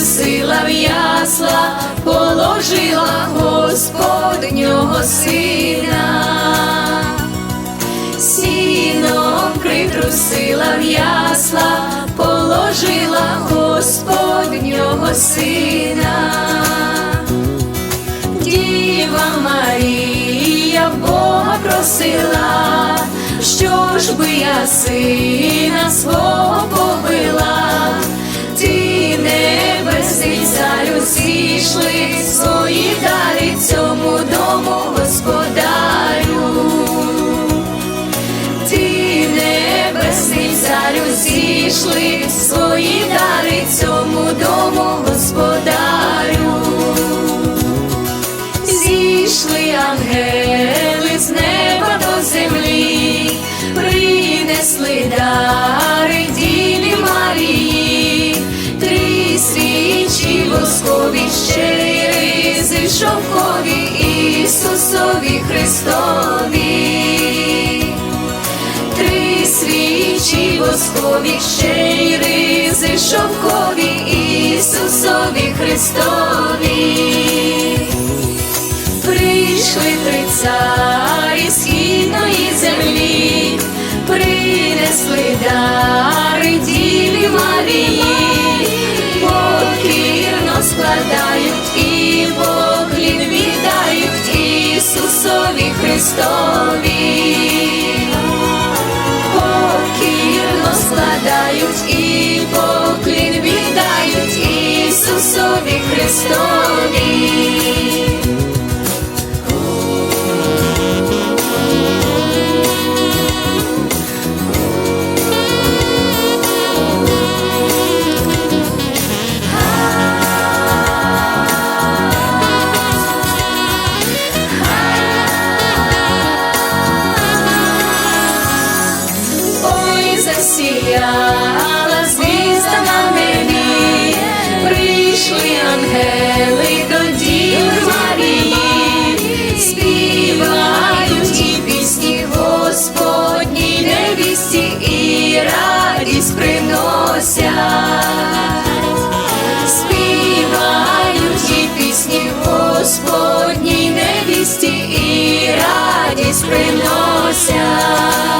притрусила в ясла, положила Господнього сина сіном притрусила в ясла, положила Господнього сина. Діва Марія Бога просила, що ж би я сина свого побила, ти небесний шовкові Ісусові Христові три свічі воскові щири, шовкові Ісусові Христові. Прийшли три царі східної землі, принесли дари Діві Марії, Христові покірно складають і поклін віддають Ісусові Христові. Господній невісті і радість приносять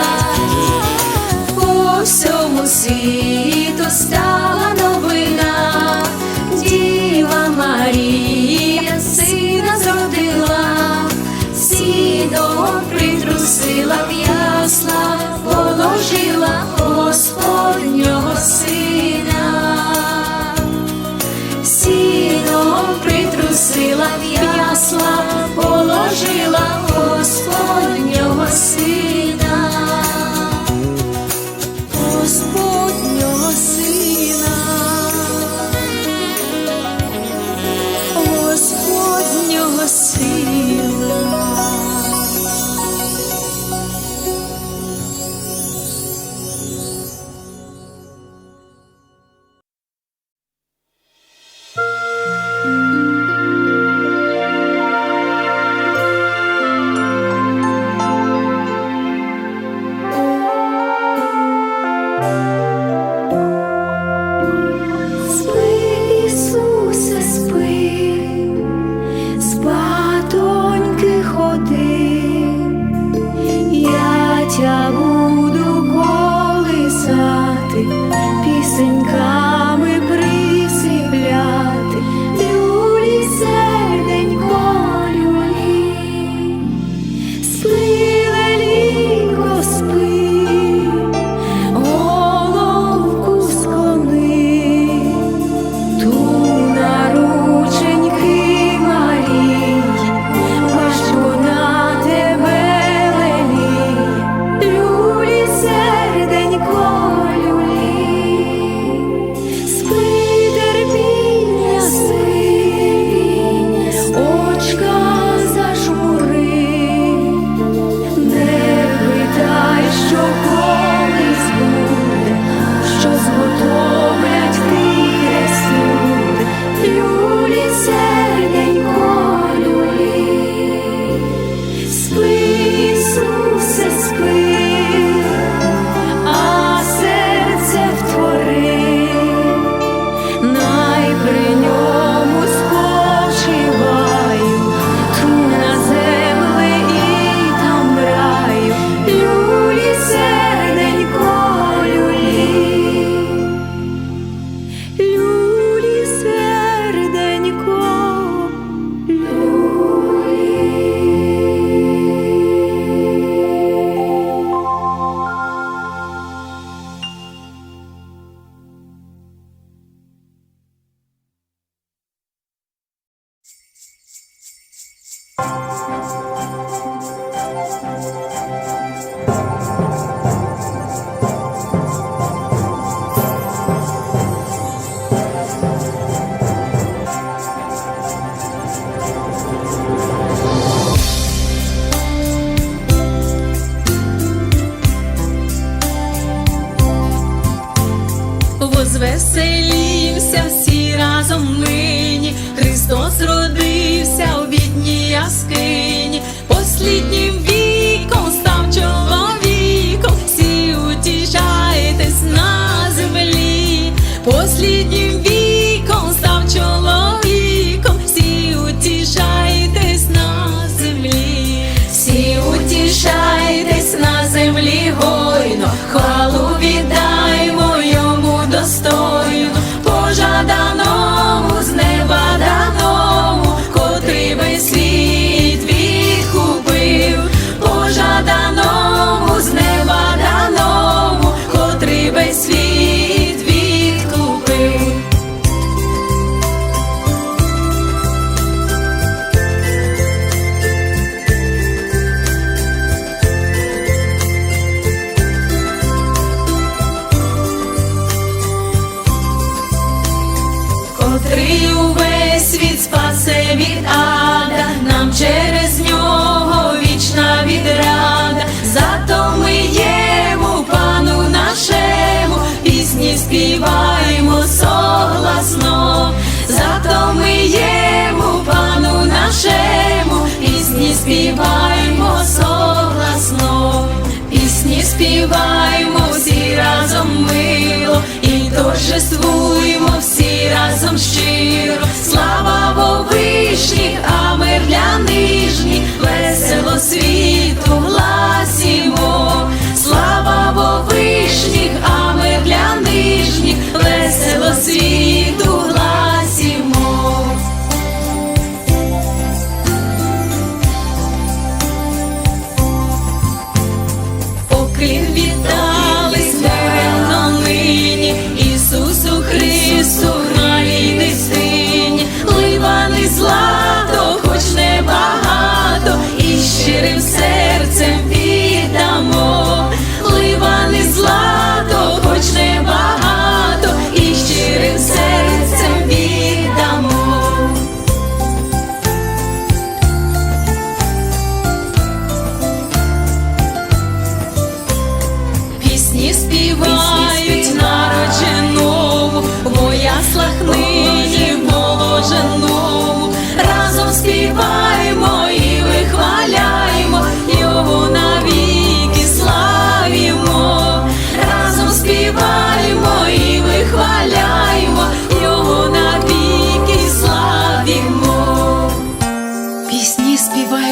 ясно, зато ми єму, пану нашему, пісні співаємо согласно, пісні співаємо всі разом мило. І торжествуємо всі разом щиро.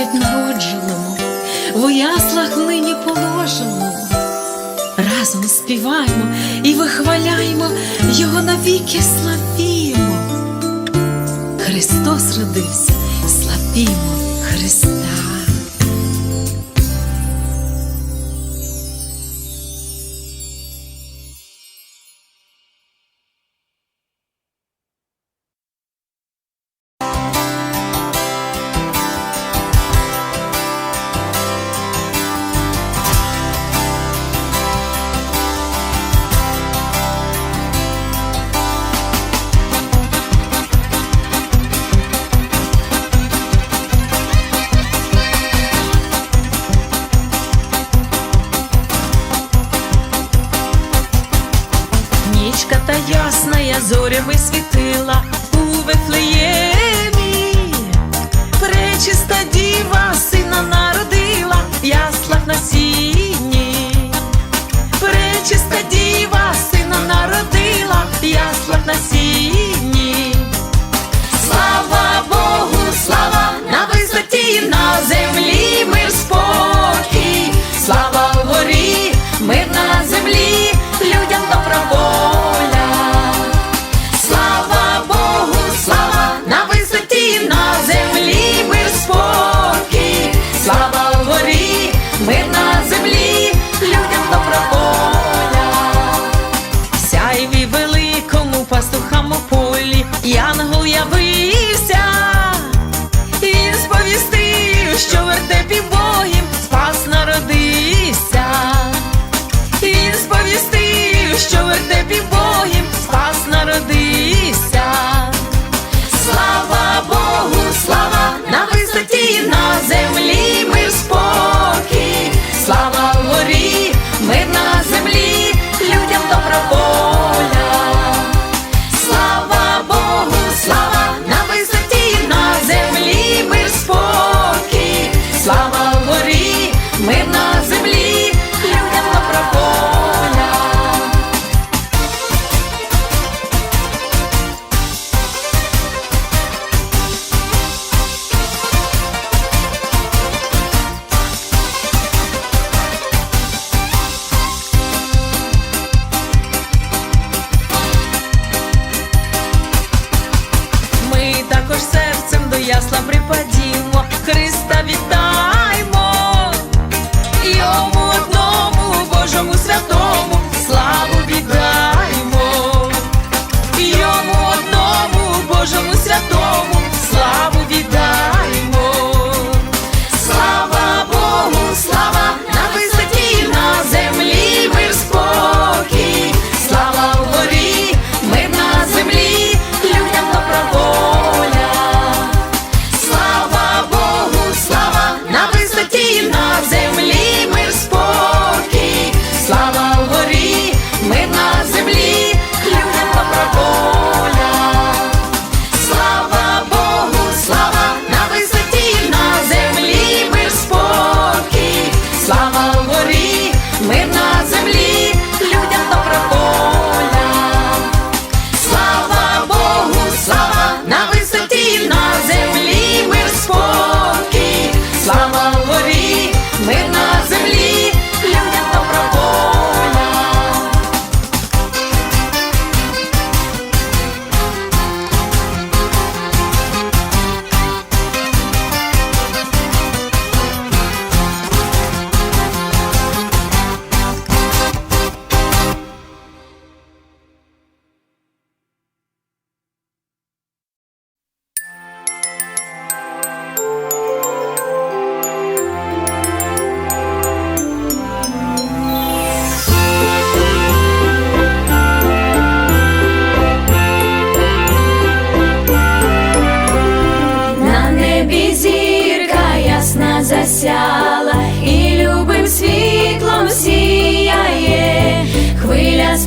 зять народженому, в яслах нині положеному, разом співаємо і вихваляємо, Його навіки славімо. Христос родився, славімо Христа. зорями світила у Вифлеємі. everyone.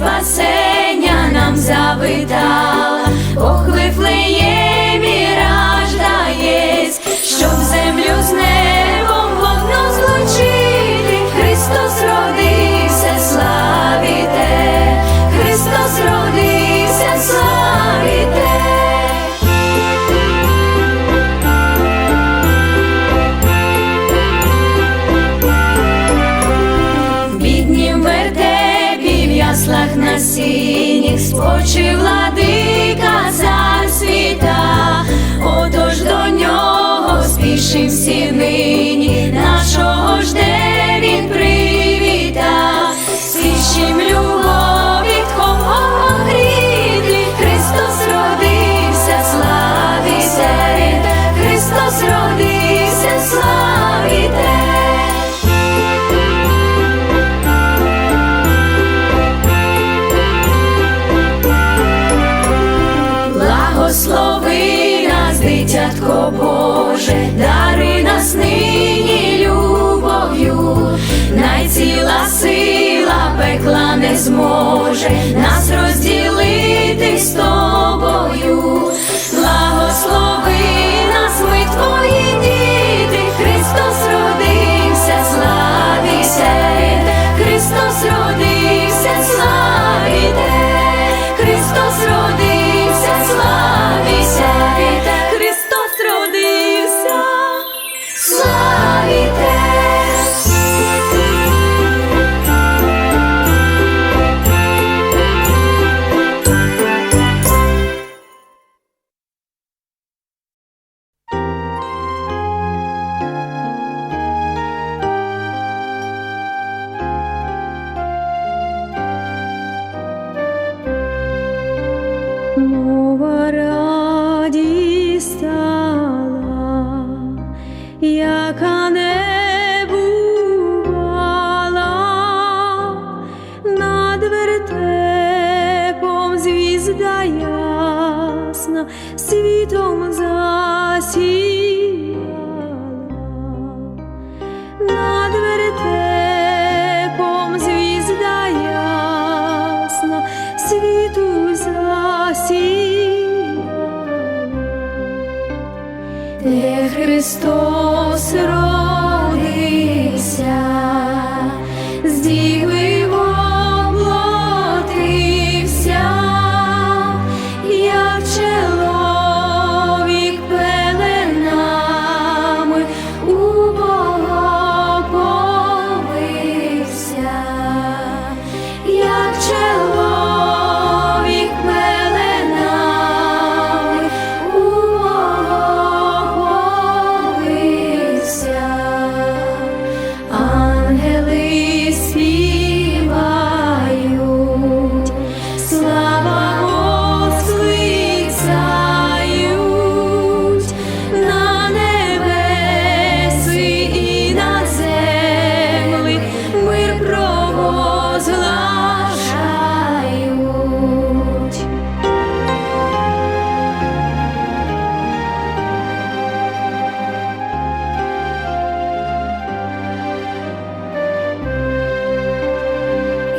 passei. на сініх спочив лади. дитятко Боже, дари нас нині любов'ю, найціла сила пекла не зможе нас розділити з тобою. estou.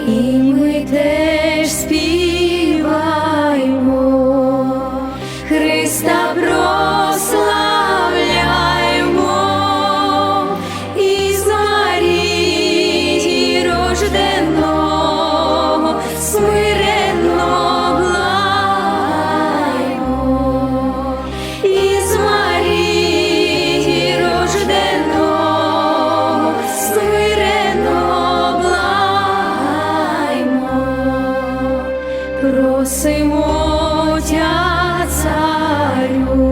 і ми теж співаємо. просимо Тя, царю.